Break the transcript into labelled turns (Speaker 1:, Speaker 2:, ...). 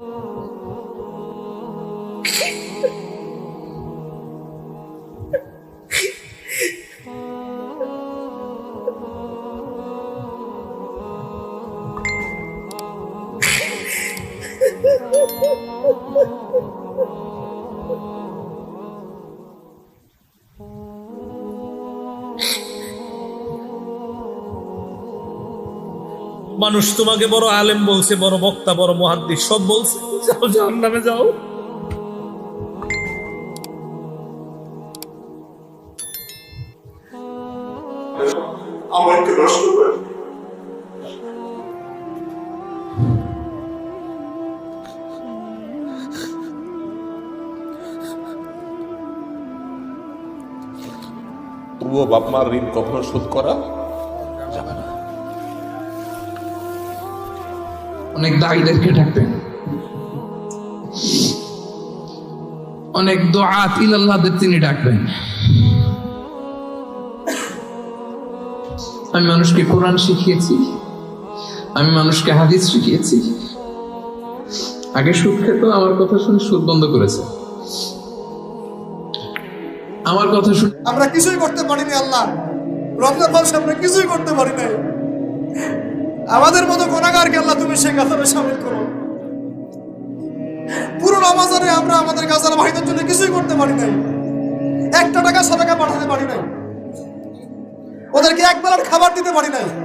Speaker 1: you মানুষ তোমাকে বড় আলেম বলছে বড় বক্তা বড় মহাদ্দিস সব বলছে। যাও জাহান নামে যাও।
Speaker 2: আমাকে নষ্ট করে
Speaker 3: তবুও বাপ মার ঋণ কখনো শোধ করা যাবে না।
Speaker 4: অনেক দায়ীদেরকে ডাকবেন অনেক দোয়া তিলাল্লাহদের তিনি ডাকবেন। আমি মানুষকে কোরআন শিখিয়েছি, আমি মানুষকে হাদিস শিখিয়েছি। আগে সুদ খেত, আমার কথা শুনে সুদ বন্ধ করেছে। আমার কথা শুনে
Speaker 5: আমরা কিছুই করতে পারিনি আল্লাহ। রমজান মাসে আমরা কিছুই করতে পারি নাই। আমাদের মতো গোনাগারকে আল্লাহ তুমি সেই কাতারে সামিল করো। পুরো রমাজানে আমরা আমাদের গাজার ভাইদের জন্য কিছুই করতে পারি নাই। একটা টাকা সবাইকে পাঠাতে পারি নাই। ওদেরকে এক বেলার খাবার দিতে পারি নাই।